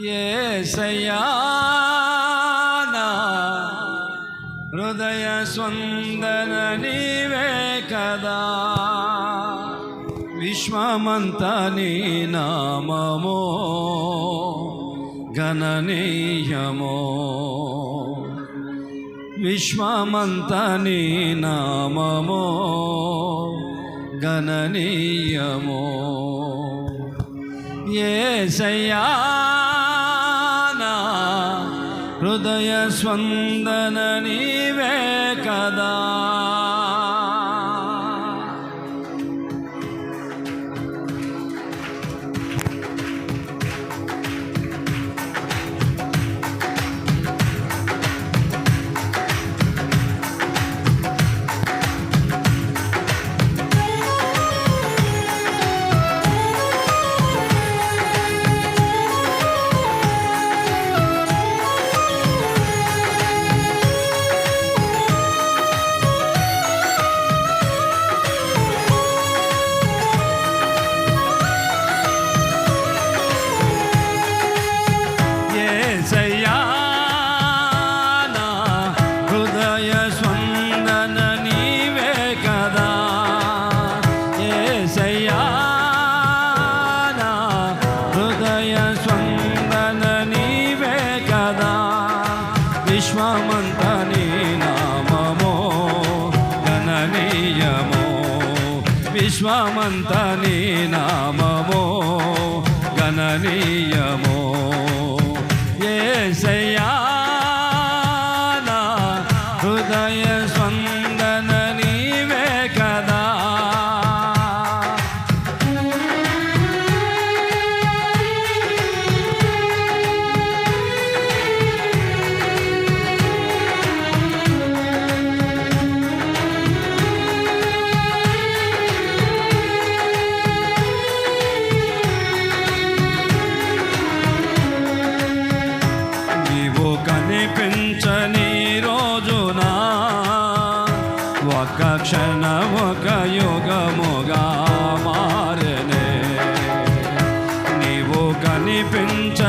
ఏసయానా హృదయ స్వందన నీవే కదా. విశ్వమంత నీ నామమో గణనీయమో. విశ్వమంత నీ నామమో గణనీయమో. ఏసయా హృదయ స్పందన నీవే కదా. ಮಂತ್ರ deep into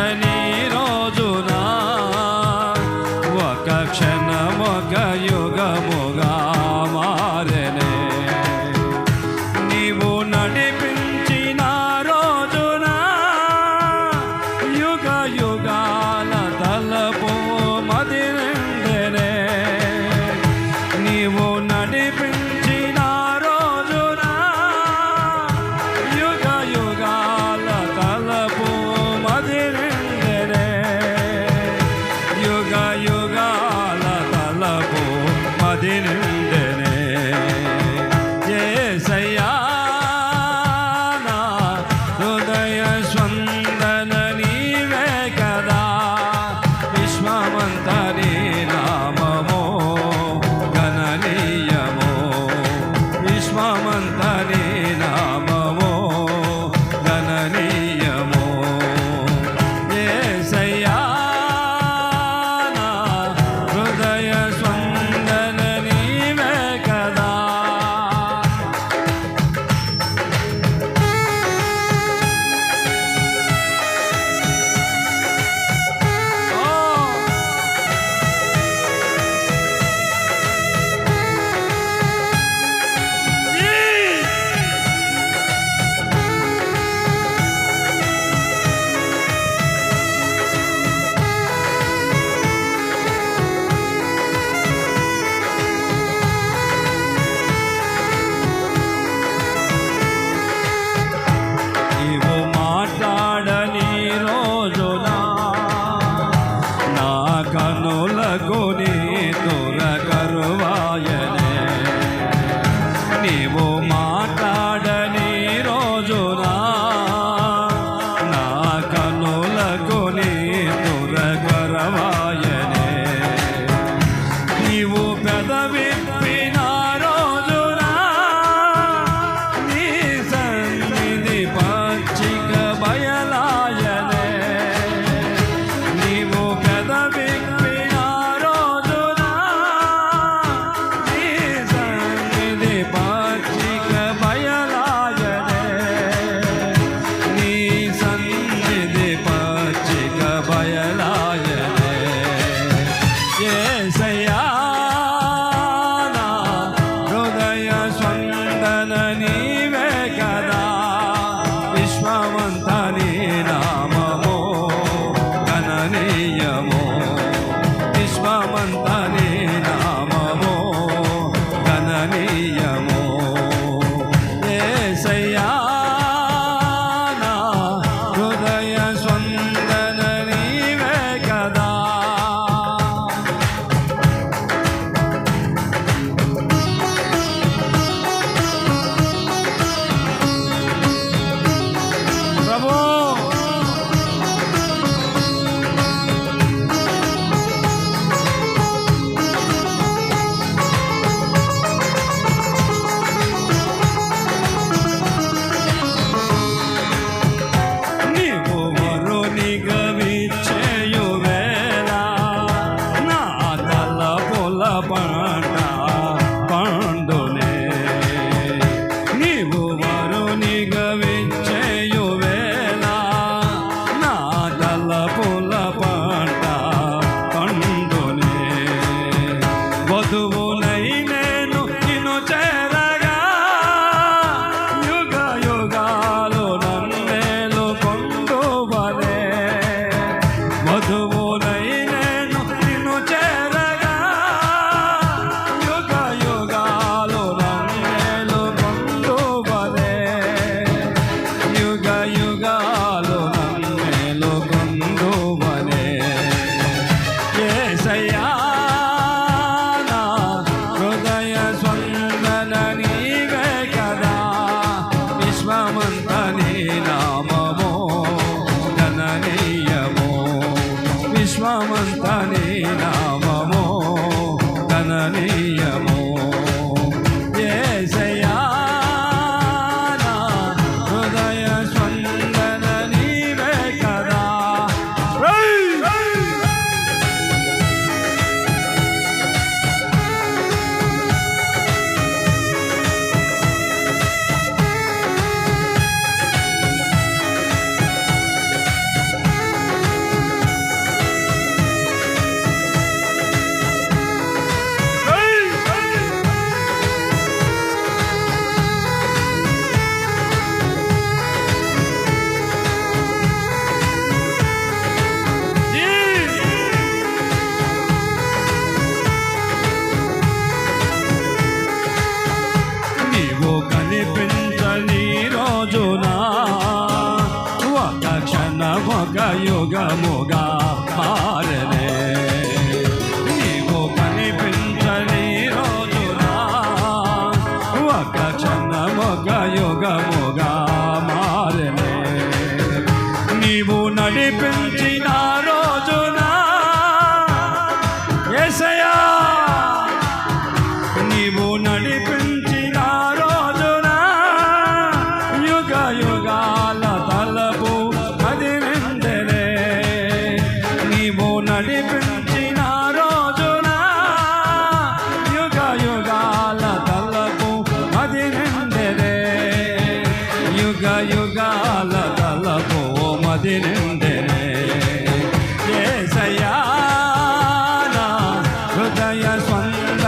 యుగముగా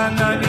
స్పందన నీవే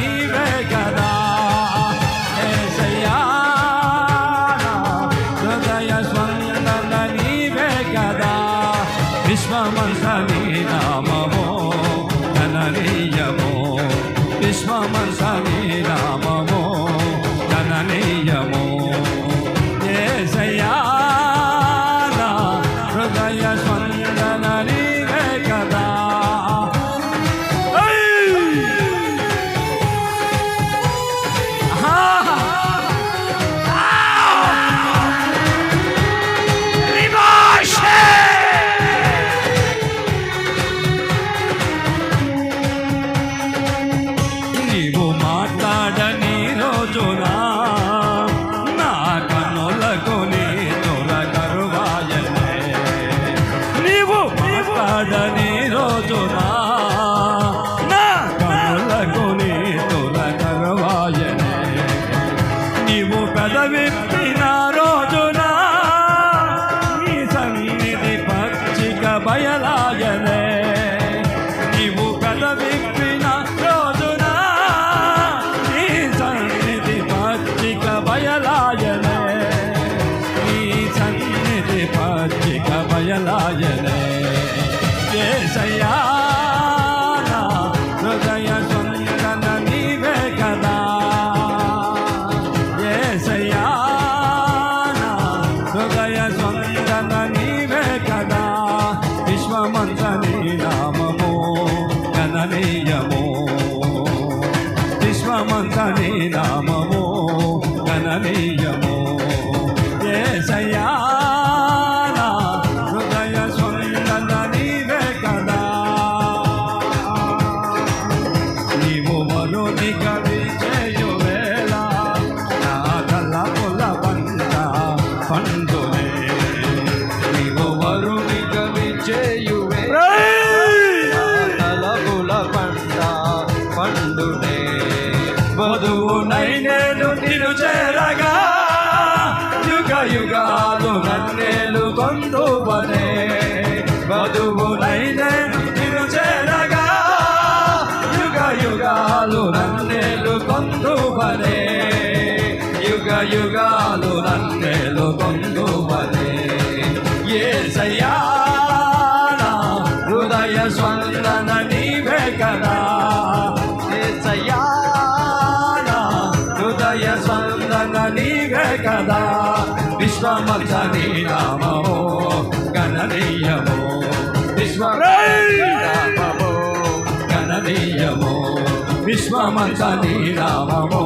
విశ్వమంత నీనామము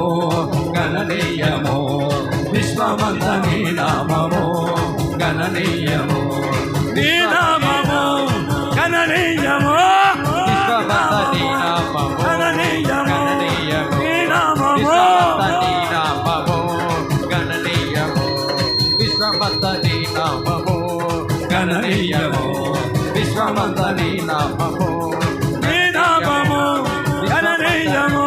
గణనీయము విశ్వమంత నీనామము గణనీయము. నీనామము గణనీయము. విశ్వమంత నీనామము గణనీయము. నీనామము నీనామము గణనీయము. విశ్వమంత నీనామము గణనీయము. విశ్వమంత నీనామము amo.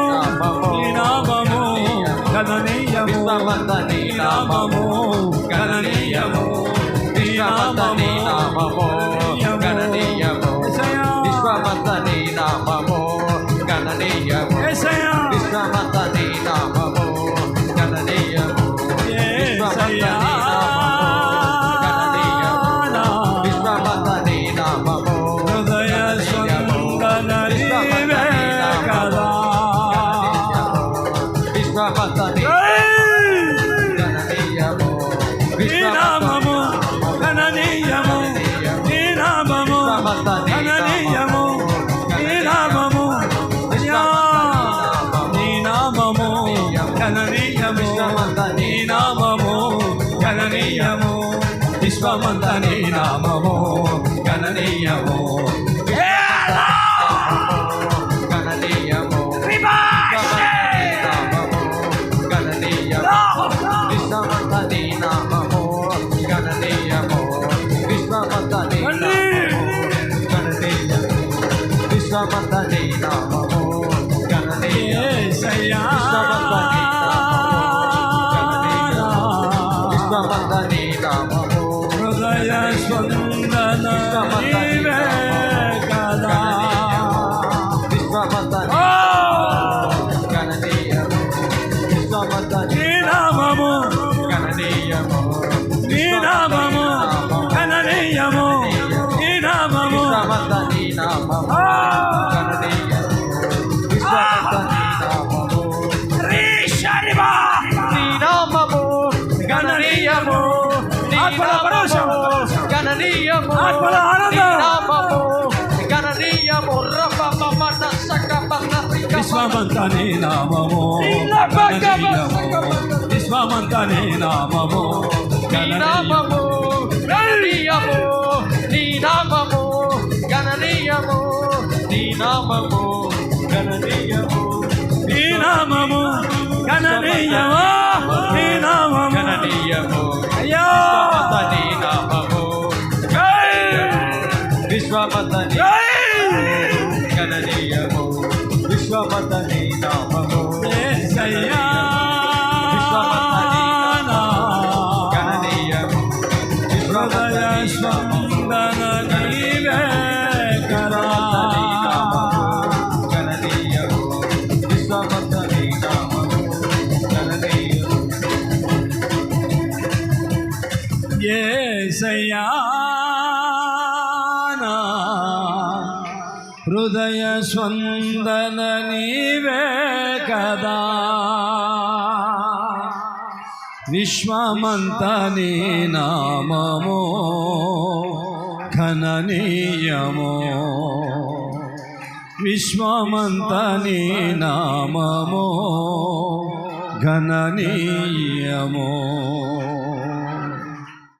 ప్రణవంత నీ నామము గణనీయము. విశ్వమంత నీ నామము గణనీయము విశ్వమంత não గణనీయము. గణనీయము. విశ్వమంతనే నామము విశ్వమంతనే నామము. నామము గణనీయము. నీ నామము. గణనీయము. నీ నామము గణనీయము. నీ నామము గణనీయము. నీ నామము గణనీయము. అయ్యా. నామము. విశ్వమతని గణనీయము. విశ్వమతని నామము. గణనీయము విశ్వదయశ్వము ஏசையா హృదయ స్పందన నీవే కదా. విశ్వమంత నీ నామమో ఘననీయమో. విశ్వమంత నీ నామమో ఘననీయమో.